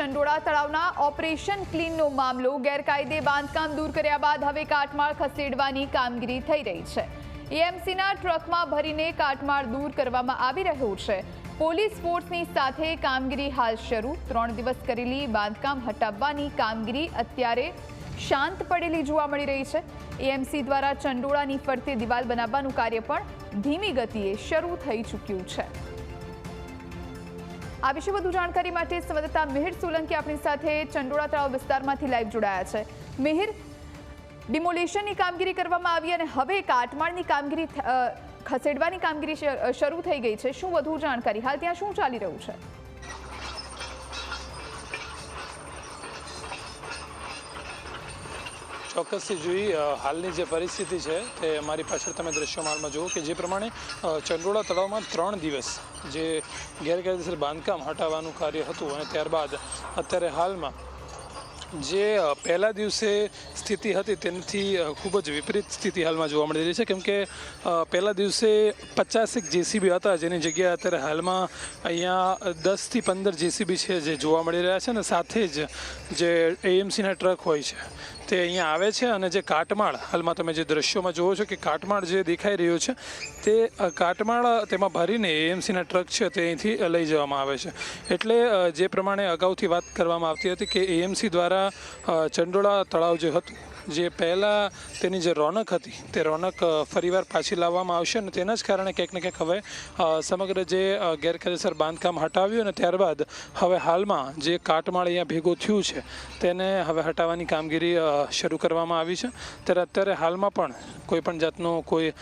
ચંડોળા તળાવના ઓપરેશન ક્લીનનો મામલો, ગેરકાયદે બાંધકામ દૂર કર્યા બાદ હવે કાટમાળ ખસેડવાની કામગીરી થઈ રહી છે. એએમસીના ટ્રકમાં ભરીને કાટમાળ દૂર કરવામાં આવી રહ્યું છે. પોલીસ ફોર્સની સાથે કામગીરી હાલ શરૂ. ત્રણ દિવસ કરેલી બાંધકામ હટાવવાની કામગીરી અત્યારે શાંત પડેલી જોવા મળી રહી છે. એએમસી દ્વારા ચંડોળાની ફરતે દિવાલ બનાવવાનું કાર્ય પણ ધીમી ગતિએ શરૂ થઈ ચૂક્યું છે. આ વિશે વધુ જાણકારી માટે સંવાદદાતા મિહિર સોલંકી આપણી સાથે ચંડોળા તળાવ વિસ્તારમાંથી લાઈવ જોડાયા છે. મિહિર ડિમોલેશનની કામગીરી કરવામાં આવી અને હવે કાટમાળની કામગીરી ખસેડવાની કામગીરી શરૂ થઈ ગઈ છે. શું વધુ જાણકારી? હાલ ત્યાં શું ચાલી રહ્યું છે? ચોક્કસથી જોઈ હાલની જે પરિસ્થિતિ છે તે મારી પાછળ તમે દ્રશ્યોમાં હાલમાં જુઓ કે જે પ્રમાણે ચંડોળા તળાવમાં ત્રણ દિવસ જે ગેરકાયદેસર બાંધકામ હટાવવાનું કાર્ય હતું અને ત્યારબાદ અત્યારે હાલમાં જે પહેલા દિવસે સ્થિતિ હતી તેનાથી ખૂબ જ વિપરીત સ્થિતિ હાલમાં જોવા મળી રહી છે. કેમ કે પહેલા દિવસે પચાસેક જેસીબી હતા જેની જગ્યાએ અત્યારે હાલમાં અહીંયા દસથી પંદર જેસીબી છે જે જોવા મળી રહ્યા છે અને સાથે જ જે એએમસીના ટ્રક હોય છે. તે અહીંયા આવે છે અને જે કાટમાળ, હાલમાં તમે જે દ્રશ્યોમાં જુઓ છો કે કાટમાળ જે દેખાઈ રહ્યો છે, તે કાટમાળ તેમાં ભરીને એએમસીના ટ્રક છે તે અહીંથી લઈ જવામાં આવે છે. એટલે જે પ્રમાણે અગાઉથી વાત કરવામાં આવતી હતી કે એએમસી દ્વારા ચંડોળા તળાવ જે હતું જે પહેલાં તેની જે રોનક હતી, તે રોનક ફરીવાર પાછી લાવવામાં આવશે અને તેના જ કારણે ક્યાંક ને ક્યાંક હવે સમગ્ર જે ગેરકાયદેસર બાંધકામ હટાવ્યું અને ત્યારબાદ હવે હાલમાં જે કાટમાળ અહીંયા ભેગું થયું છે, તેને હવે હટાવવાની કામગીરી શરૂ કરવામાં આવી છે. ત્યારે અત્યારે હાલમાં પણ કોઈ પણ જાતનો કોઈ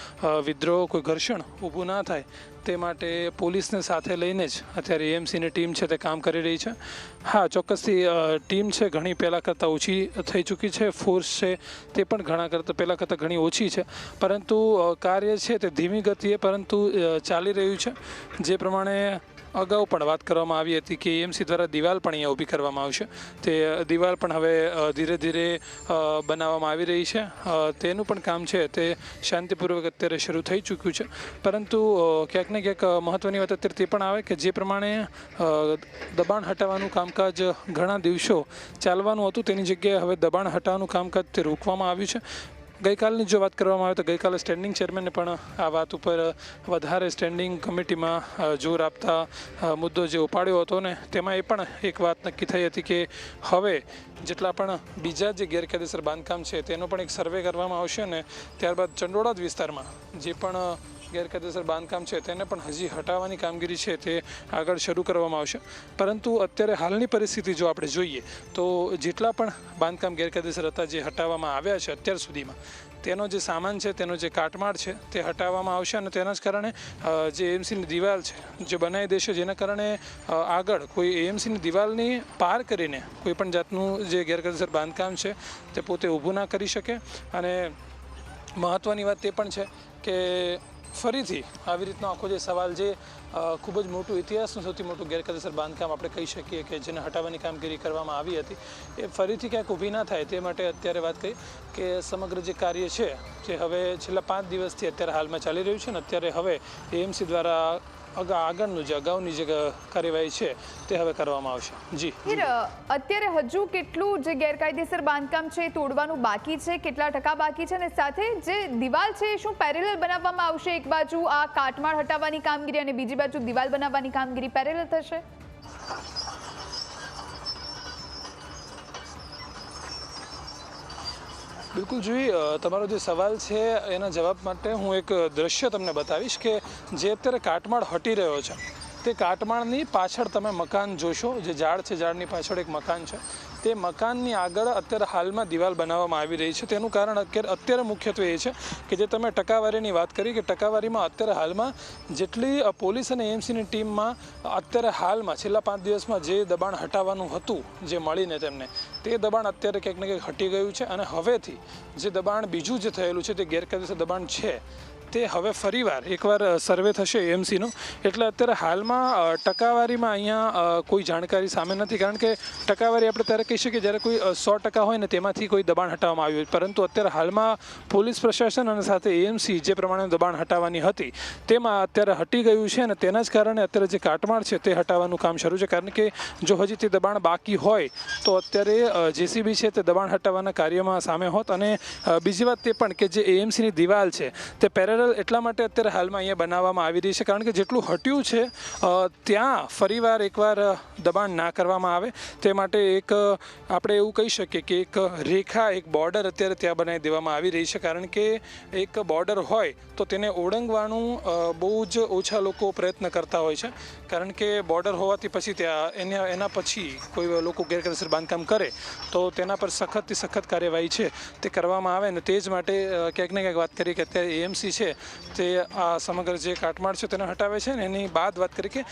વિદ્રોહ, કોઈ ઘર્ષણ ઊભું ના થાય તે માટે પોલીસને સાથે લઈને જ અત્યારે એએમસીની ટીમ છે તે કામ કરી રહી છે. હા, ચોક્કસથી ટીમ છે ઘણી પહેલાં કરતાં ઓછી થઈ ચૂકી છે. ફોર્સ છે તે પણ ઘણા કરતાં, પહેલાં કરતાં ઘણી ઓછી છે. પરંતુ કાર્ય છે તે ધીમી ગતિએ પરંતુ ચાલી રહ્યું છે. જે પ્રમાણે અગાઉ પણ વાત કરવામાં આવી હતી કે એએમસી દ્વારા દિવાલ પણ અહીંયા ઊભી કરવામાં આવશે. તે દિવાલ પણ હવે ધીરે ધીરે બનાવવામાં આવી રહી છે. તેનું પણ કામ છે, તે શાંતિપૂર્વક અત્યારે શરૂ થઈ ચૂક્યું છે. પરંતુ ક્યાંક ને ક્યાંક મહત્ત્વની વાત અત્યારે તે પણ આવે કે જે પ્રમાણે દબાણ હટાવવાનું કામકાજ ઘણા દિવસો ચાલવાનું હતું, તેની જગ્યાએ હવે દબાણ હટાવવાનું કામકાજ તે રોકવામાં આવ્યું છે. ગઈકાલની જો વાત કરવામાં આવે તો ગઈકાલે સ્ટેન્ડિંગ ચેરમેને પણ આ વાત ઉપર વધારે સ્ટેન્ડિંગ કમિટીમાં જોર આપતા મુદ્દો જે ઉપાડ્યો હતો ને, તેમાં એ પણ એક વાત નક્કી થઈ હતી કે હવે જેટલા પણ બીજા જે ગેરકાયદેસર બાંધકામ છે તેનો પણ એક સર્વે કરવામાં આવશે ને ત્યારબાદ ચંડોળા વિસ્તારમાં જે પણ ગેરકાયદેસર બાંધકામ છે તેને પણ હજી હટાવવાની કામગીરી છે તે આગળ શરૂ કરવામાં આવશે. પરંતુ અત્યારે હાલની પરિસ્થિતિ જો આપણે જોઈએ, તો જેટલા પણ બાંધકામ ગેરકાયદેસર હતા જે હટાવવામાં આવ્યા છે અત્યાર સુધીમાં, તેનો જે સામાન છે, તેનો જે કાટમાળ છે તે હટાવવામાં આવશે અને તેના જ કારણે જે એએમસીની દિવાલ છે, જે બનાવી દેશે, જેના કારણે આગળ કોઈ એએમસીની દિવાલની પાર કરીને કોઈ પણ જાતનું જે ગેરકાયદેસર બાંધકામ છે તે પોતે ઊભું ના કરી શકે. અને મહત્ત્વની વાત તે પણ છે કે ફરીથી આવી રીતનો આખો જે સવાલ જે ખૂબ જ મોટું ઇતિહાસનું સૌથી મોટું ગેરકાયદેસર બાંધકામ આપણે કહી શકીએ કે જેને હટાવવાની કામગીરી કરવામાં આવી હતી. એ ફરીથી ક્યાંક ઊભી ના થાય તે માટે અત્યારે વાત કરી કે સમગ્ર જે કાર્ય છે, જે હવે છેલ્લા પાંચ દિવસથી અત્યારે હાલમાં ચાલી રહ્યું છે ને અત્યારે હવે એએમસી દ્વારા આગળનું જે અગાઉની જે કાર્યવાહી છે તે હવે કરવામાં આવશે. જી. હીર, અત્યારે હજુ કેટલું જે ગેરકાયદેસર બાંધકામ છે તોડવાનું બાકી છે, કેટલા ટકા બાકી છે અને સાથે જે દિવાલ છે શું પેરેલલ બનાવવામાં આવશે? એક બાજુ આ કાટમાળ હટાવવાની કામગીરી અને બીજી બાજુ દિવાલ બનાવવાની કામગીરી પેરેલલ થશે? બિલકુલ જોઈ તમારો જે સવાલ છે એના જવાબ માટે હું એક દ્રશ્ય તમને બતાવીશ કે જે અત્યારે કાટમાળ હટી રહ્યો છે. તે કાટમાળની પાછળ તમે મકાન જોશો, જે ઝાડ છે, ઝાડની પાછળ એક મકાન છે. તે મકાનની આગળ અત્યારે હાલમાં દિવાલ બનાવવામાં આવી રહી છે. તેનું કારણ અત્યારે અત્યારે મુખ્યત્વે એ છે કે જે તમે ટકાવારીની વાત કરી કે ટકાવારીમાં અત્યારે હાલમાં જેટલી પોલીસ અને એમસીની ટીમમાં અત્યારે હાલમાં છેલ્લા પાંચ દિવસમાં જે દબાણ હટાવવાનું હતું, જે મળીને તેમને, તે દબાણ અત્યારે ક્યાંક ને ક્યાંક હટી ગયું છે અને હવેથી જે દબાણ બીજું જે થયેલું છે તે ગેરકાયદેસર દબાણ છે. તે હવે ફરીવાર એકવાર સર્વે થશે એએમસીનો એટલે અત્યારે હાલમાં ટકાવારીમાં અહીંયા કોઈ જાણકારી સામે નથી. કારણ કે ટકાવારી આપણે ત્યારે કહી શકીએ જ્યારે કોઈ સો ટકા હોય ને તેમાંથી કોઈ દબાણ હટાવવામાં આવ્યું હોય. પરંતુ અત્યારે હાલમાં પોલીસ પ્રશાસન અને સાથે એએમસી જે પ્રમાણે દબાણ હટાવવાની હતી, તેમાં અત્યારે હટી ગયું છે અને તેના જ કારણે અત્યારે જે કાટમાળ છે તે હટાવવાનું કામ શરૂ છે. કારણ કે જો હજી તે દબાણ બાકી હોય, તો અત્યારે જેસીબી છે તે દબાણ હટાવવાના કાર્યમાં સામે હોત. અને બીજી વાત તે પણ કે જે એએમસીની દિવાલ છે, તે પેરેરલ એટલા માટે અત્યારે હાલમાં અહીંયા બનાવવામાં આવી રહી છે, કારણ કે જેટલું હટ્યું છે ત્યાં ફરીવાર એકવાર દબાણ ના કરવામાં આવે. તે માટે એક આપણે એવું કહી શકીએ કે એક રેખા, એક બોર્ડર અત્યારે ત્યાં બનાવી દેવામાં આવી રહી છે, કારણ કે એક બોર્ડર હોય તો તેને ઓળંગવાનું બહુ જ ઓછા લોકો પ્રયત્ન કરતા હોય છે, કારણ કે બોર્ડર હોવાથી પછી ત્યાં એના એના પછી કોઈ લોકો ગેરકાયદેસર બાંધકામ કરે, તો તેના પર સખતથી સખત કાર્યવાહી છે, તે કરવામાં આવે ને તે જ માટે ક્યાંક ને ક્યાંક વાત કરી કે અત્યારે એએમસી છે તે આ સમગ્ર જે કાટમાળ છે તેને હટાવે છે ને એની બાદ વાત કરી કે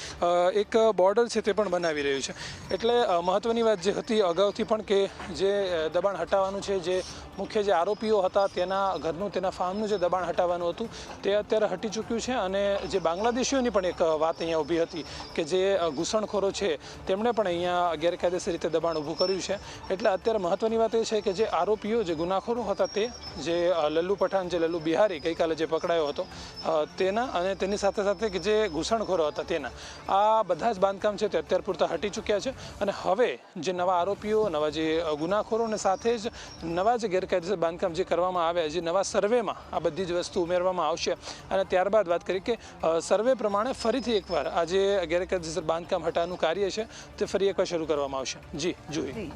એક બોર્ડર છે તે પણ બનાવી રહ્યું છે. એટલે મહત્ત્વની વાત જે હતી અગાઉથી પણ કે જે દબાણ હટાવવાનું છે, જે મુખ્ય જે આરોપીઓ હતા તેના ઘરનું, તેના ફાર્મનું જે દબાણ હટાવવાનું હતું, તે અત્યારે હટી ચૂક્યું છે અને જે બાંગ્લાદેશીઓની પણ એક વાત અહીંયા ઊભી હતી કે જે ઘૂસણખોરો છે તેમણે પણ અહીંયા ગેરકાયદેસર રીતે દબાણ ઊભું કર્યું છે. એટલે અત્યારે મહત્ત્વની વાત એ છે કે જે આરોપીઓ, જે ગુનાખોરો હતા તે, જે લલ્લુ પઠાણ, જે લલ્લુ બિહારી ગઈકાલે જે પકડાયો હતો. તેના અને તેની સાથે સાથે જે ઘૂસણખોરો હતા તેના. આ બધા જ બાંધકામ છે તે અત્યાર પૂરતા હટી ચૂક્યા છે અને હવે જે નવા આરોપીઓ, નવા જે ગુનાખોરોને સાથે જ નવા જે ગેરકાયદેસર બાંધકામ જે કરવામાં આવ્યા, જે નવા સર્વેમાં આ બધી જ વસ્તુ ઉમેરવામાં આવશે. અને ત્યારબાદ વાત કરી કે સર્વે પ્રમાણે ફરીથી એકવાર આ જે ગેરકાયદેસર બાંધકામ હટાવવાનું કાર્ય છે તે ફરી એકવાર શરૂ કરવામાં આવશે. જી, જોઈ.